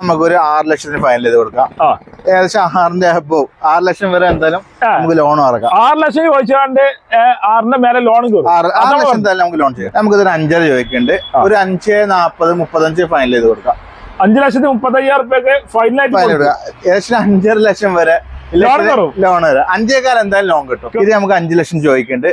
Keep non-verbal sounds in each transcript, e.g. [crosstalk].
നമുക്ക് ഒരു ആറ് ലക്ഷത്തിന് ഫൈനൽ ചെയ്ത് കൊടുക്കാം. ഏകദേശം ആറിന്റെ അപ്പോ ആറ് ലക്ഷം വരെ എന്തായാലും നമുക്ക് ലോൺ ഇറക്കാം ആറ് ലക്ഷം ചോദിച്ചാണ്ട് ആറിന്റെ മേലെ ലോൺ ആറ് ലക്ഷം എന്തായാലും നമുക്ക് ലോൺ ചെയ്യാം. നമുക്ക് ഇതൊരു അഞ്ചര ചോദിക്കുന്നുണ്ട് ഒരു അഞ്ച് നാപ്പത് മുപ്പത്തഞ്ച് ഫൈനൽ ചെയ്ത് കൊടുക്കാം. അഞ്ചു ലക്ഷത്തി മുപ്പത്തയ്യായിരം റുപ്യൊക്കെ ഫൈനലായിട്ട് ഫൈനൽ ആയിട്ട് കൊടുക്കാം. ഏകദേശം അഞ്ചര ലക്ഷം വരെ ലോൺ വരാം. അഞ്ചേക്കാൾ എന്തായാലും ലോൺ കിട്ടും. ഇത് നമുക്ക് അഞ്ചു ലക്ഷം ചോദിക്കുന്നുണ്ട്.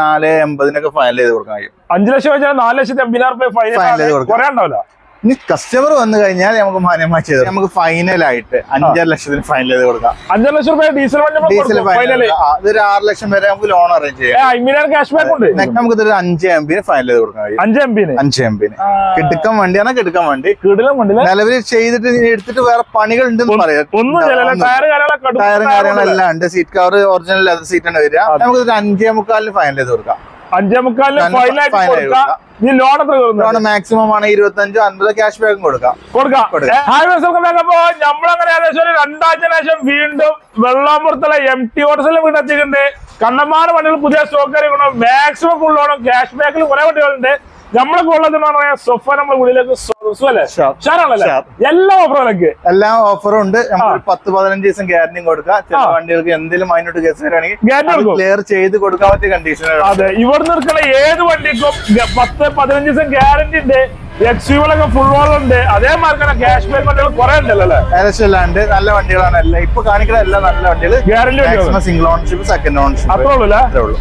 നാല് എൺപതിനൊക്കെ ഫൈനൽ ചെയ്ത് കൊടുക്കാൻ കഴിയും. അഞ്ചു ലക്ഷം ചോദിച്ചാൽ നാല് ലക്ഷത്തി എൺപതിനായിരം റുപ്യ ഫൈനൽ ചെയ്ത് കൊടുക്കാം. ഇനി കസ്റ്റമർ വന്നു കഴിഞ്ഞാൽ നമുക്ക് മാന്യമായി ചെയ്ത് നമുക്ക് ഫൈനലായിട്ട് അഞ്ചര ലക്ഷത്തിന് ഫൈനൽ ചെയ്ത് കൊടുക്കാം. അഞ്ചര ലക്ഷം രൂപ ഡീസൽ ഡീസൽ ഫൈനൽ ഇതൊരു ആറ് ലക്ഷം വരെ നമുക്ക് ലോൺ അറേഞ്ച് ചെയ്യാം. ക്യാഷ് ബാക്ക് ഉണ്ട്. നമുക്ക് ഇതൊരു അഞ്ച് എം ബിന് ഫൈനൽ ചെയ്ത് കൊടുക്കാം. കഴിയും അഞ്ച് എം ബിന് അഞ്ച് എം ബിന് കിടക്കാൻ വണ്ടിയാണ് കിടുക്കം വണ്ടി. കിടിലും വണ്ടി നിലവിൽ ചെയ്തിട്ട് എടുത്തിട്ട് വേറെ പണികൾ ഉണ്ടെന്ന് പറയാം. ടയറും കാര്യങ്ങളെല്ലാം ഉണ്ട്. Seat cover original leather seat ആണ് വരിക. നമുക്ക് അഞ്ചേ മുക്കാലിന് ഫൈനൽ ചെയ്ത് കൊടുക്കാം. അഞ്ചേ മുക്കാലിന് Final- ഫൈനലായിട്ട് final കൊടുക്കാം. ഇനി ലോൺ എത്ര ലോൺ മാക്സിമം ആണ് ഇരുപത്തഞ്ചോ അൻപതോ ക്യാഷ് ബാക്കും കൊടുക്കാം. കൊടുക്കാം. വെൽക്കം ബാക്ക് അപ്പൊ നമ്മളങ്ങനെ ഏകദേശം ഒരു രണ്ടാഴ്ച ശേഷം വീണ്ടും വെള്ളാമ്പുറത്തുള്ള എം ടി ഓട്ടോസിലെ വീടെത്തിയിട്ടുണ്ട്. കണ്ണന്മാർ വണ്ടികൾ പുതിയ സ്റ്റോക്ക് മാക്സിമം ഫുൾ ലോണും ക്യാഷ് ബാക്കിൽ കുറെ വണ്ടികളുണ്ട്. നമ്മളൊക്കെ ഉള്ളത് എന്ന് പറയാ സൊഫ നമ്മുടെ Sure. ഷാറാണല്ലേ. എല്ലാ ഓഫറുകളൊക്കെ എല്ലാ ഓഫറും ഉണ്ട്. പത്ത് പതിനഞ്ച് ദിവസം ഗ്യാരണ്ടിയും കൊടുക്കാം. ചില. വണ്ടികൾക്ക് എന്തെങ്കിലും മൈനോട്ട് കേസ് വരികയാണെങ്കിൽ ക്ലിയർ ചെയ്ത് കൊടുക്കാൻ പറ്റിയ കണ്ടീഷൻ അതെ. ഇവിടെ നിൽക്കുന്ന ഏത് വണ്ടിക്കും പത്ത് പതിനഞ്ച് ദിവസം ഗ്യാരണ്ടി ഉണ്ട്. എക്സ്യൂകളൊക്കെ ഫുൾ ഉണ്ട്. ക്യാഷ് വണ്ടികൾ കുറെ ഉണ്ടല്ലോ അല്ലേ? ഏകദേശം എല്ലാം നല്ല വണ്ടികളാണ് എല്ലാം. ഇപ്പൊ കാണിക്കുന്ന എല്ലാം നല്ല വണ്ടികൾ guarantee single ownership second ownership അത്രേ ഉള്ളൂ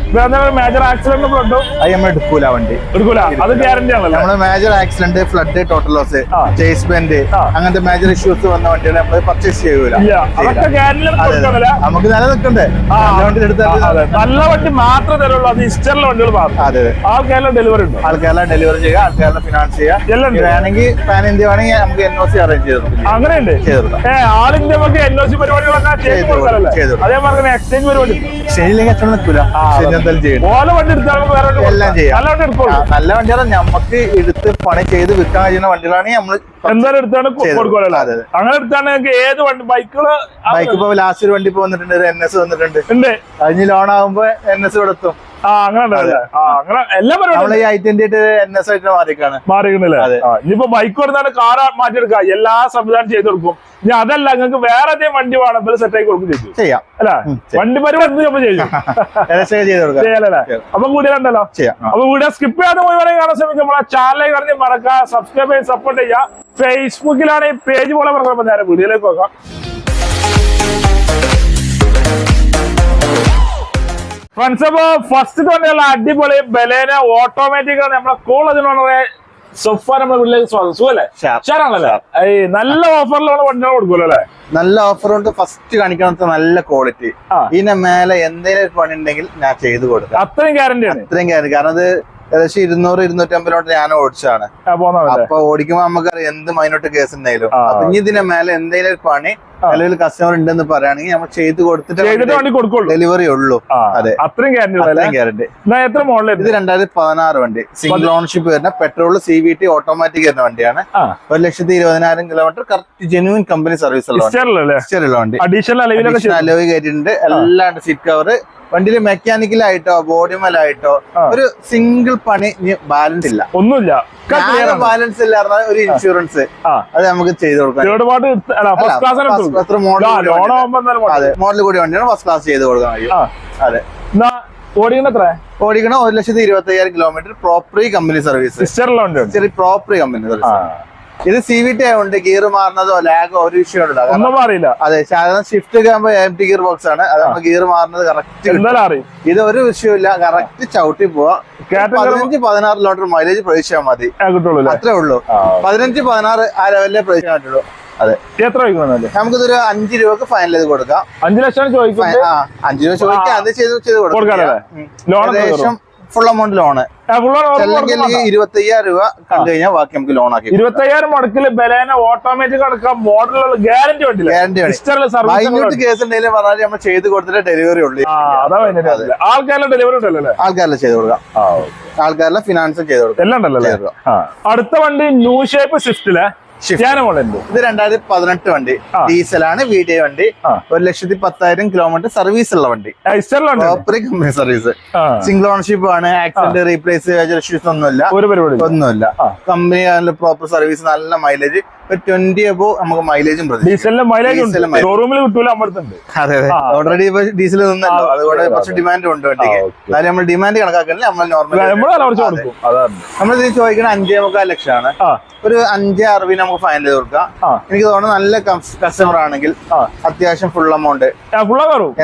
മേജർ ആക്സിഡന്റ് ഫ്ലഡ് അത് നമ്മൾ എടുക്കൂല വണ്ടി. എടുക്കൂല. അത് ഗ്യാരണ്ടി ആണല്ലോ നമ്മൾ major accident flood total loss ചേസ്മെന്റ് chassis bend അങ്ങനത്തെ മേജർ ഇഷ്യൂസ് വന്ന വണ്ടികൾ നമ്മൾ പർച്ചേസ് ചെയ്യൂല. അതെ, അതെ. നമുക്ക് നില നിൽക്കണ്ടേ? നല്ല വണ്ടി നല്ല വണ്ടി മാത്രമേ തരുള്ളൂ. അത് ഇസ്റ്ററിലെ വണ്ടികൾ മാത്രം. അതെ അതെ. ആൾക്കാരെല്ലാം ഡെലിവറി ഉണ്ട്? ആൾക്കാരെ ഡെലിവറി ചെയ്യുക ആൾക്കാരെല്ലാം ഫിനാൻസ് ചെയ്യുക. എല്ലാം വേണമെങ്കിൽ പാൻ ഇന്ത്യ വേണമെങ്കിൽ നമുക്ക് എൻ ഒ സി അറേഞ്ച് ചെയ്തു. അങ്ങനെയുണ്ട്? ആൾ ഇന്ത്യ നമുക്ക് എൻ ഒ സി പരിപാടി അതേപോലെ എക്സ്ചേഞ്ച് പരിപാടി. എന്തായാലും ഓല വണ്ടി എടുത്താൽ നമുക്ക് വേറെ എല്ലാം. ചെയ്യാം. നല്ല വണ്ടി നല്ല വണ്ടിയാണ്. നമുക്ക് എടുത്ത് പണി ചെയ്ത് വിൽക്കാൻ കഴിയുന്ന വണ്ടികളാണെങ്കിൽ നമ്മൾ എന്തായാലും എടുത്താണ് കൊടുക്കുമല്ലോ. അങ്ങനെ എടുത്താണ് ഏത് വണ്ടി ബൈക്കുകൾ ബൈക്ക് ഇപ്പൊ ലാസ്റ്റ് ഒരു വണ്ടി ഇപ്പൊ വന്നിട്ടുണ്ട്. എൻ എസ് വന്നിട്ടുണ്ട്. അതിന് ലോൺ ആകുമ്പോ എൻ എസ് ഇവിടെ എത്തും. ആ അങ്ങനെ ഉണ്ടല്ലേ ആ അങ്ങനെ എല്ലാ ഇനിയിപ്പോ ബൈക്ക് കൊടുത്താണ് കാർ മാറ്റിയെടുക്കുക. സംവിധാനം ചെയ്ത് കൊടുക്കും. ഇനി അതല്ല നിങ്ങൾക്ക് വേറെ ഏതെങ്കിലും വണ്ടി വേണം സെറ്റ് ആയി കൊടുക്കും ചെയ്യും. ചെയ്യാം. അല്ല? വണ്ടി പരിപാടി നമ്മൾ ചെയ്യും? [laughs] ചെയ്ത് ചെയ്യാം. അപ്പൊ ഉണ്ടല്ലോ? ചെയ്യാം. ആ. അപ്പൊ വീഡിയോ സ്കിപ്പ് ചെയ്യാതെ പോയി വരെ കാണാൻ ശ്രമിക്കും നമ്മളെ ചാനലിൽ കറിഞ്ഞ് മറക്കുക സബ്സ്ക്രൈബ് ചെയ്ത് സപ്പോർട്ട് ചെയ്യുക. ഫേസ്ബുക്കിലാണ് ഈ പേജ് പോലെ പറഞ്ഞപ്പോൾ നേരെ വീഡിയോയിലേക്ക് നോക്കാം. ഫ്രണ്ട്സ് അപ്പൊ ഫസ്റ്റ് തന്നെയുള്ള അടിപൊളി ബലേന ഓട്ടോമാറ്റിക് നമ്മളെ കോൾ അതിനുള്ള സൊഫ നമ്മുടെ വീട്ടിലേക്ക് സ്വാഗതം. സുഖല്ലേ? Sure. ഷാറാണല്ലേ ഈ നല്ല ഓഫറിലുള്ള വണ്ടികൾ കൊടുക്കുമല്ലോ അല്ലേ നല്ല ഓഫർ കൊണ്ട് ഫസ്റ്റ് കാണിക്കണത്തെ നല്ല ക്വാളിറ്റി. ഇതിന്റെ മേലെ എന്തെങ്കിലും പണി ഉണ്ടെങ്കിൽ ഞാൻ ചെയ്തു കൊടുക്കാം. അത്രയും ഗ്യാരണ്ടി അത്രയും ഗ്യാരണ്ടി കാരണം അത് ഏകദേശം ഇരുന്നൂറ് ഇരുന്നൂറ്റമ്പതിലോട്ട് ഞാൻ ഓടിച്ചാണ് അപ്പൊ ഓടിക്കുമ്പോ നമുക്കറിയാം എന്ത് മൈനോട്ട് കേസ് ഉണ്ടായാലും. അപ്പൊ ഇനി ഇതിന്റെ മേലെ എന്തെങ്കിലും ഒരു പണി അല്ലെങ്കിൽ കസ്റ്റമർ ഉണ്ടെന്ന് പറയുകയാണെങ്കിൽ നമ്മൾ ചെയ്ത് കൊടുത്തിട്ട് ഡെലിവറി ഉള്ളൂ. അതെ. അത്രയും ഗ്യാരണ്ടി എത്ര മോഡൽ ഇത് രണ്ടായിരത്തി പതിനാറ് വണ്ടി. സിംഗിൾ ഓണർഷിപ്പ് വരുന്ന petrol C V T automatic വരുന്ന വണ്ടിയാണ്. ഒരു ലക്ഷത്തി ഇരുപതിനായിരം kilometre correct genuine company service ഉള്ള വണ്ടി. അഡീഷണൽ. അലോയ് കയറ്റിട്ടുണ്ട് എല്ലാണ്ട് സീറ്റ് കവർ വണ്ടിയിൽ മെക്കാനിക്കലായിട്ടോ ബോഡിമലായിട്ടോ. ഒരു സിംഗിൾ പണി ബാലൻസ് ഇല്ല. ഒന്നുമില്ല. ബാലൻസ് ഇല്ല ഒരു ഇൻഷുറൻസ്. അത് നമുക്ക് ചെയ്ത് കൊടുക്കാം. മോഡൽ അതെ കൂടി വണ്ടിയാണ് ഫസ്റ്റ് ക്ലാസ് ചെയ്ത് കൊടുക്കാൻ കഴിയും. എത്ര ഓടിക്കണം ഒരു ലക്ഷത്തി ഇരുപത്തി അയ്യായിരം kilometre properly company service properly company service ഇത് സി വി ടി ആയതുകൊണ്ട് ഗിയർ മാറുന്നതോ ലാഗോ ഒരു വിഷയം ഒന്നും അറിയില്ല അതെ സാധാരണ ഷിഫ്റ്റ് ഒക്കെ ആകുമ്പോൾ എം ടി ഗിയർ ബോക്സ് ആണ്. അത് ഗിയർ മാറുന്നത് കറക്റ്റ് ഇത് ഒരു വിഷയമില്ല കറക്റ്റ് ചവിട്ടി പോവാ. പതിനഞ്ച് പതിനാറ് കിലോമീറ്റർ മൈലേജ് പ്രതീക്ഷിച്ചാൽ മതി. അത്രേ ഉള്ളൂ. പതിനഞ്ച് പതിനാറ് ആ ലെവലിലെ പ്രതീക്ഷിക്കാൻ പറ്റുള്ളൂ. അതെ. എത്ര നമുക്കിതൊരു അഞ്ചു രൂപക്ക് ഫൈനൽ ചെയ്ത് കൊടുക്കാം. അഞ്ചു ലക്ഷം ചോദിക്കാം അഞ്ചു ലക്ഷം രൂപ ചോദിക്കാം. അത് ചെയ്ത് ചെയ്ത് കൊടുക്കാം. ഏകദേശം ഫുൾ എമൗണ്ട് ലോണ് അല്ലെങ്കിൽ ഇരുപത്തി അയ്യായിരം രൂപ കണ്ടു കഴിഞ്ഞാൽ ബാക്കി നമുക്ക് ലോൺ ആക്കി ഇരുപത്തയ്യായിരം മുടക്കിൽ ബലേന ഓട്ടോമാറ്റിക് അടക്കം മോഡലുള്ള ഗ്യാരണ്ടി വേണ്ടില്ല ഗ്യാരണ്ടി കേസ് ഉണ്ടെങ്കിലും പറഞ്ഞാൽ നമ്മൾ ചെയ്ത് കൊടുത്തിട്ട് ഡെലിവറി ഉള്ളു. ആൾക്കാരുടെ ഡെലിവറി ഉണ്ടല്ലോ ആൾക്കാരിലെ ചെയ്ത് കൊടുക്കാം. ആൾക്കാരിലെ ഫിനാൻസും ചെയ്ത് കൊടുക്കാം. എല്ലാം ഉണ്ടല്ലോ. അടുത്ത വണ്ടി ന്യൂ ഷേപ്പ് സ്വിഫ്റ്റിലെ ഇത് രണ്ടായിരത്തി പതിനെട്ട് വണ്ടി ഡീസലാണ് വി ഡി വണ്ടി. ഒരു ലക്ഷത്തി പത്തായിരം കിലോമീറ്റർ സർവീസ് ഉള്ള വണ്ടി. കമ്പനി സർവീസ് സിംഗിൾ ഓണർഷിപ്പ് ആണ്. ആക്സിഡന്റ് റീപ്ലേസ് ഇഷ്യൂസ് ഒന്നുമില്ല. ഒന്നുമില്ല. കമ്പനി പ്രോപ്പർ സർവീസ് നല്ല മൈലേജ് ട്വന്റി അബോ നമുക്ക് മൈലേജും അതെ അതെ. ഓൾറെഡി ഡീസൽ നിന്നല്ലോ. അതുകൊണ്ട് കുറച്ച്. ഡിമാൻഡ് ഉണ്ട് വണ്ടിക്ക്. എന്നാലും നമ്മൾ ഡിമാൻഡ് കണക്കാക്കണില്ല നമ്മൾ നോർമൽ നമ്മൾ ചോദിക്കണ അഞ്ചേ മുക്കാൽ ലക്ഷമാണ്. ഒരു അഞ്ചേ അറുപതിന് നമുക്ക് ഫൈനൽ ചെയ്ത് കൊടുക്കാം. എനിക്ക് തോന്നുന്നു നല്ല കസ്റ്റമർ ആണെങ്കിൽ അത്യാവശ്യം ഫുൾ എമൗണ്ട്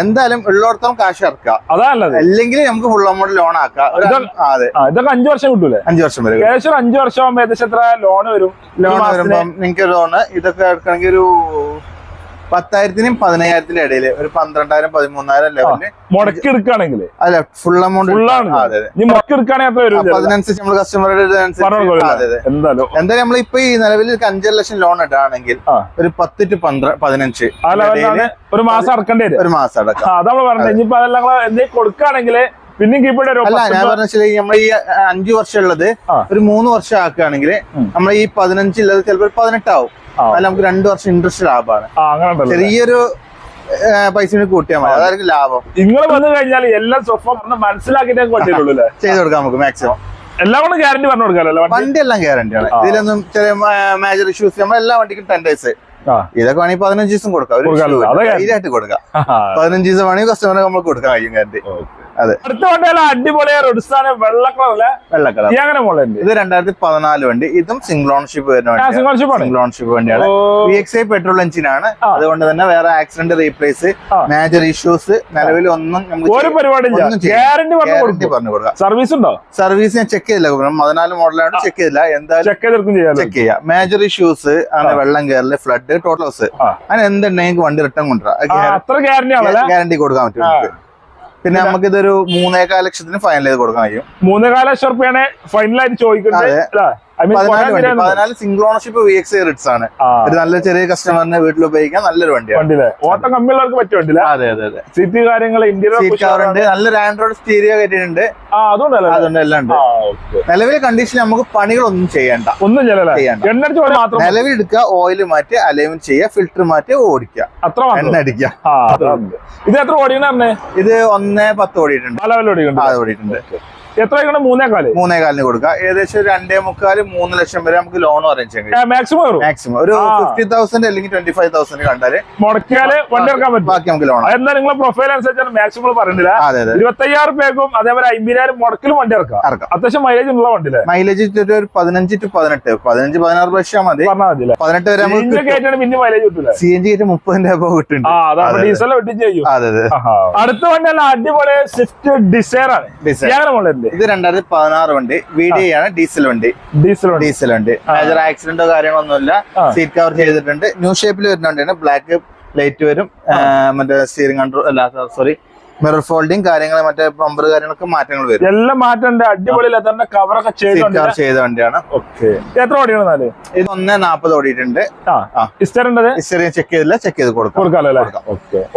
എന്തായാലും ഉള്ളിടത്തോളം കാശ് ഇറക്കാം അല്ലെങ്കിൽ നമുക്ക് ഫുൾ എമൗണ്ട് ലോൺ ആക്കാം. ഇതൊക്കെ അഞ്ചു വർഷം കിട്ടൂലേ? അഞ്ചു വർഷം വരെ ഏകദേശം അഞ്ചു വർഷം ആകുമ്പോ ഏകദേശം എത്ര ലോൺ വരും? ലോൺ വരുമ്പം നിങ്ങൾക്ക് ലോണ് ഇതൊക്കെ എടുക്കണമെങ്കിൽ ഒരു പത്തായിരത്തിനും പതിനയ്യായിരത്തിന്റെ ഇടയിൽ ഒരു പന്ത്രണ്ടായിരം പതിമൂന്നായിരം ലെവലിൽ മുടക്കി എടുക്കുകയാണെങ്കിൽ അല്ല ഫുൾ എമൗണ്ട് മുടക്കി എടുക്കുകയാണെങ്കിൽ അതിനനുസരിച്ച് നമ്മൾ കസ്റ്റമറുടെ എന്തായാലും. നമ്മൾ ഇപ്പൊ ഈ നിലവിൽ അഞ്ചര ലക്ഷം ലോൺ ഇടാണെങ്കിൽ ഒരു പത്ത് ടു പന്ത്രണ്ട് പതിനഞ്ച് ഒരു മാസം അടക്കേണ്ടി വരും ഒരു മാസം അടക്കാം. ആ, നമ്മൾ പറഞ്ഞത്. ഇനിയിപ്പോ അതെല്ലാം കൂടെ എന്തെങ്കിലും കൊടുക്കുകയാണെങ്കിൽ പിന്നെ അല്ല ഞാൻ പറഞ്ഞ നമ്മൾ ഈ അഞ്ചു വർഷം ഉള്ളത് ഒരു മൂന്ന് വർഷം ആക്കുകയാണെങ്കിൽ. നമ്മൾ ഈ പതിനഞ്ചുള്ളത് ചിലപ്പോൾ പതിനെട്ടാവും. അതിൽ നമുക്ക് രണ്ടു വർഷം ഇൻട്രസ്റ്റ് ലാഭമാണ്. ചെറിയൊരു പൈസ കൂടി കൂട്ടിയാൽ മതി. അതായിരിക്കും ലാഭം. നിങ്ങൾ വന്നു കഴിഞ്ഞാൽ എല്ലാം സ്വപ്നം മനസ്സിലാക്കിട്ടേ അല്ലേ? ചെയ്ത് കൊടുക്കാം നമുക്ക് മാക്സിമം എല്ലാം കൊണ്ട് ഗ്യാരണ്ടി പറഞ്ഞു കൊടുക്കാമല്ലോ വണ്ടി? എല്ലാം ഗ്യാരണ്ടിയാണ് ആണ്. ഇതിലൊന്നും ചെറിയ മേജർ ഇഷ്യൂസ് നമ്മൾ എല്ലാ വണ്ടിക്കും ടെൻ ഡേയ്സ് ഇതൊക്കെ വേണമെങ്കിൽ പതിനഞ്ച് ദിവസം കൊടുക്കാം. ഒരു കൊടുക്കാം. പതിനഞ്ച് ദിവസം വേണമെങ്കിൽ കസ്റ്റമറെ നമ്മൾ കൊടുക്കാൻ കഴിയും ഗ്യാരണ്ടി അതെ. അടുത്ത വണ്ടിയല്ല അടിപൊളിയ റൊഡിസ്ഥാന വെള്ള കളറല്ലേ വെള്ള കളർ അങ്ങനെ മോളുണ്ട് ഇത് രണ്ടായിരത്തി പതിനാല് വണ്ടി? ഇതും സിംഗിൾ ഓൺഷിപ്പ് വരുന്ന സിംഗിൾ ഓൺഷിപ്പ് വണ്ടിയാണ്. വി എക്സ് ഐ പെട്രോൾ എഞ്ചിനാണ് ആണ്. അതുകൊണ്ട് തന്നെ വേറെ ആക്സിഡന്റ് റീപ്ലേസ്. മേജർ ഇഷ്യൂസ് നിലവിൽ ഒന്നും ഒരു പരിപാടി. ഗ്യാരണ്ടി പറഞ്ഞു കൊടുക്കാം. സർവീസ് ഉണ്ടോ? സർവീസ് ഞാൻ ചെക്ക് ചെയ്തില്ല. പതിനാല് മോഡലാണ് ചെക്ക് ചെയ്തില്ല. എന്തായാലും ചെക്ക് ചെയ്യാം മേജർ ഇഷ്യൂസ് ആണ് വെള്ളം കയറൽ ഫ്ലഡ് ടോട്ടൽ ലോസ്. അങ്ങനെ എന്തുണ്ടെങ്കിൽ വണ്ടി റിട്ടേൺ കൊണ്ടുവരാം. ഗ്യാരണ്ടി കൊടുക്കാൻ പറ്റും പിന്നെ നമുക്ക് ഇതൊരു മൂന്നേകാല ലക്ഷത്തിന് ഫൈനൽ ചെയ്ത് കൊടുക്കാൻ കഴിയും. മൂന്നേകാല ലക്ഷം റുപ്യാണ് ഫൈനലായിട്ട് ചോദിക്കുന്നത് പതിനാല് വണ്ടി പതിനാല് single ownership V X Ritz ആണ്. ഒരു നല്ല ചെറിയ കസ്റ്റമറിനെ വീട്ടിൽ ഉപയോഗിക്കാൻ നല്ലൊരു വണ്ടിയാണ്. ഓട്ടം കമ്മിയുള്ളവർക്ക് പറ്റിയ വണ്ടിയില്ല അതെ അതെ അതെ. സീറ്റ് കാര്യങ്ങൾ ഇന്റീരിയർ നല്ലൊരു ആൻഡ്രോയിഡ് സ്റ്റീരിയോ കയറ്റിയിട്ടുണ്ട്. അതുകൊണ്ട് എല്ലാം ഉണ്ട്. നിലവിലെ കണ്ടീഷൻ നമുക്ക് പണികളൊന്നും ചെയ്യണ്ട. ഒന്നും ചെയ്യണ്ട. നിലവിൽ എടുക്കുക ഓയിൽ മാറ്റി അലൈൻമെന്റ് ചെയ്യുക ഫിൽറ്റർ മാറ്റി ഓടിക്കുക. അത്ര എണ്ണ അടിക്കുക. ഇത് എത്ര ഓടിക്കണ ഇത് ഒന്നേ പത്ത് ഓടിയിട്ടുണ്ട്. ഓടിയിട്ടുണ്ട്. എത്ര ഓടിക്കണ മൂന്നേക്കാൽ മൂന്നേ കാലിന് കൊടുക്കുക. ഏകദേശം രണ്ടേ മുക്കാൽ മൂന്ന് ലക്ഷം വരെ നമുക്ക് ലോൺ അറേഞ്ച് ചെയ്യാം മാക്സിമം ഒരു. ഫിഫ്റ്റി തൗസൻഡ് അല്ലെങ്കിൽ ട്വന്റി ഫൈവ് തൗസൻഡ് കണ്ടാൽ മുടക്കിയാൽ വണ്ടി എടുക്കാൻ പറ്റും. ബാക്കി നമുക്ക് ലോൺ എന്നാൽ നിങ്ങളെ പ്രൊഫൈൽ അനുസരിച്ചാണ് മാക്സിമം പറയുന്നില്ല. ഇരുപത്തയ്യായിരം രൂപയ്ക്കും അതേപോലെ അമ്പതിനായിരം മുടക്കിലും വണ്ടി ഇറക്കാം. അത്യാവശ്യം മൈലേജ് ഉള്ള വണ്ടിയില്ലേ? മൈലേജ് ഒരു പതിനഞ്ച് ടു പതിനെട്ട്. പതിനഞ്ച് പതിനാറ് ലക്ഷം മതി. പതിനെട്ട് വരെ പിന്നെ മൈലേജ് സി എൻ ജി ആയിട്ട് മുപ്പതിന്റെ രൂപ കിട്ടുന്നുണ്ട് ആ അതാണ് അതെ, ഡീസൽ വെട്ടിച്ച് ചെയ്യും. അതെ അതെ. അടുത്ത വണ്ടി അടിപൊളി സ്വിഫ്റ്റ് ഡിസൈർ ആണ്. അങ്ങനെ ഇത് രണ്ടായിരത്തി പതിനാറ് വണ്ടി. വി ഡി ആണ് ഡീസൽ വണ്ടി. ഡീസൽ ഡീസൽ വണ്ടി. മേജർ ആക്സിഡന്റോ കാര്യങ്ങളൊന്നുമില്ല. സീറ്റ് കവർ ചെയ്തിട്ടുണ്ട്. ന്യൂ ഷേപ്പിൽ വരുന്ന വണ്ടിയാണ്. ബ്ലാക്ക് പ്ലേറ്റ് വരും. മറ്റേ സ്റ്റിയറിംഗ് കൺട്രോൾ അല്ല സോറി മിറർ ഫോൾഡിങ് കാര്യങ്ങൾ മറ്റേ പമ്പർ കാര്യങ്ങളൊക്കെ മാറ്റങ്ങൾ വരും. എല്ലാം മാറ്റം അടിപൊളി ലെതറിന്റെ കവറൊക്കെ കവർ ചെയ്ത വണ്ടിയാണ്. ഓക്കെ എത്ര ഓടിയാണ് ഇത് ഒന്ന് നാപ്പത് ഓടിയിട്ടുണ്ട്. ഹിസ്റ്ററി ചെക്ക് ചെയ്തില്ല ചെക്ക് ചെയ്ത് കൊടുക്കാം.